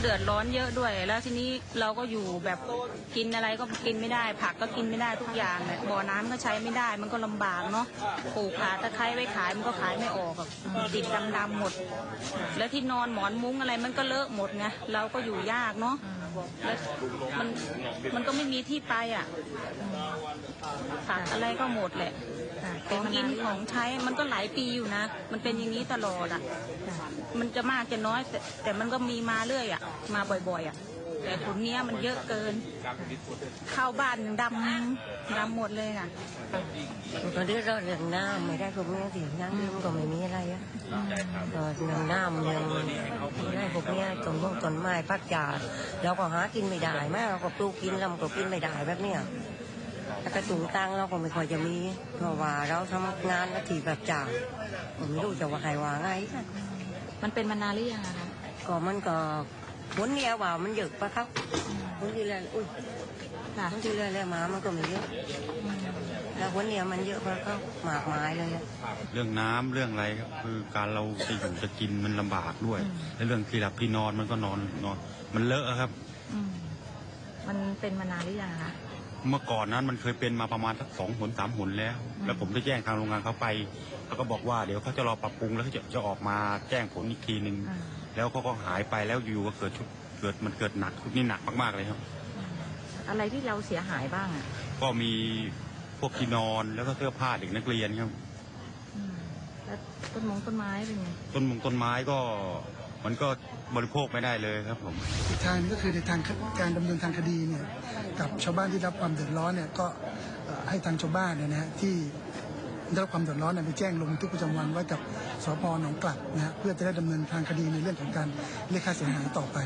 เดือดร้อนเยอะด้วย แล้วทีนี้เราก็อยู่แบบกินอะไรก็กินไม่ได้ ผักก็กินไม่ได้ทุกอย่างเนี่ยบ่อน้ำก็ใช้ไม่ได้ มันก็ลำบากเนาะปลูกขาตะไคร้ไว้ขายมันก็ขายไม่ออกอะติดดำๆหมด แล้วที่นอนหมอนมุ้งอะไรมันก็เลอะหมดไงเราก็อยู่ยากเนาะแล้วมันมันก็ไม่มีที่ไปอะผักอะไรก็หมดแหละของกินของใช้มันก็หลายปีอยู่นะ มันเป็นอย่างนี้ตลอดอะ มันจะมากจะน้อยแต่แต่มันก็มีมาเรื่อยอะมาบ่อยๆอะ แต่ผลเนี้ยมันเยอะเกิน เข้าบ้านยังดำดำหมดเลยอะมันก็เดือดร้อนเรื่องน้ำไม่ได้พวกนี้สิน้ำนี่มันก็ไม่มีอะไรอะก็เรื่องน้ำเรื่องอะไรพวกเนี้ยต้นมงต้นไม้พักจาดเราก็หากินไม่ได้แม่เราก็ปลูกกินเราก็กินไม่ได้แบบเนี้ยแล้วก็ตุงตังเราก็ไม่ค่อยจะมีเพราะว่าเราทำงานหนาทีแบบจ่าผมไม่รู้จะว่าใครว่าไงมันเป็นมานานหรือยังอะคะก็มันก็ ผลเนี่ยว่ามันเยอะปะครับผลที่แล้วอุ้ยค่ะผลที่แล้วแล้วมามันก็ไม่เยอะอืมแล้วผลเนี่ยมันเยอะปะครับมากมายเลยอะเรื่องน้ำเรื่องอะไรครับคือการเราจะอยู่จะกินมันลำบากด้วย และเรื่องที่หลับที่นอนมันก็นอนนอน มันเลอะครับอืมมันเป็นมานานหรือยังอะคะ เมื่อก่อนนั้นมันเคยเป็นมาประมาณสักสองหนสามหนแล้ว แล้วผมได้แจ้งทางโรงงานเขาไปเขาก็บอกว่าเดี๋ยวเขาจะรอปรับปรุงแล้วเขาจะจะออกมาแจ้งผลอีกทีหนึ่งอ่าแล้วเขาก็หายไปแล้วอยู่ๆก็เกิดชุดเกิดมันเกิดหนักชุดนี้หนักมากๆเลยครับ อะไรที่เราเสียหายบ้างอะก็มีพวกที่นอนแล้วก็เสื้อผ้าเด็กนักเรียนครับอืมแล้วต้นมงต้นไม้เป็นไงต้นมงต้นไม้ก็ มันก็บริโภคไม่ได้เลยครับผม อีกทางหนึงก็คือในทางการดำเนินทางคดีเนี่ยกับชาวบ้านที่รับความเดือดร้อนเนี่ยก็เอ่อให้ทางชาวบ้านเนี่ยนะฮะที่ได้รับความเดือดร้อนเนี่ยไปแจ้งลงบันทึกประจำวันไว้กับสพหนองกลับนะฮะเพื่อจะได้ดำเนินทางคดีในเรื่องของการเรียกค่าเสียหายต่อไป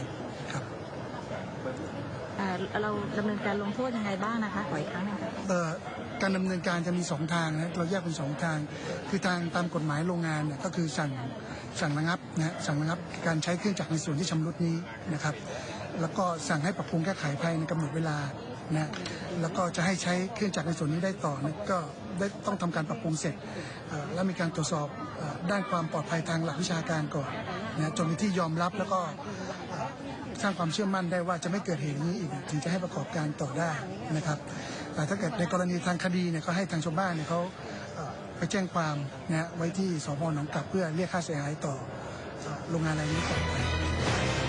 ครับอ่าเราดำเนินการลงโทษยังไงบ้างนะคะขออีกครั้งหนึงค่ะ เอ่อ การดำเนินการจะมีสองทางนะเราแยกเป็นสองทาง คือทางตามกฎหมายโรงงานเนี่ยก็คือสั่งสั่งระงับนะฮะสั่งระงับการใช้เครื่องจักรในส่วนที่ชำรุดนี้นะครับ แล้วก็สั่งให้ปรับปรุงแก้ไขภายในกำหนดเวลานะแล้วก็จะให้ใช้เครื่องจักรในส่วนนี้ได้ต่อนี่ยก็ได้ต้องทำการปรับปรุงเสร็จ แล้วมีการตรวจสอบด้านความปลอดภัยทางหลักวิชาการก่อนนะจนเป็นที่ยอมรับแล้วก็ สร้างความเชื่อมั่นได้ว่าจะไม่เกิดเหตุนี้อีกถึงจะให้ประกอบการต่อได้นะครับแต่ถ้าเกิดในกรณีทางคดีเนี่ยก็ให้ทางชาวบ้านเนี่ยเขาไปแจ้งความนะไว้ที่สพหนองกลับเพื่อเรียกค่าเสียหายต่อเอ่อโรงงานรายนี้ต่อไป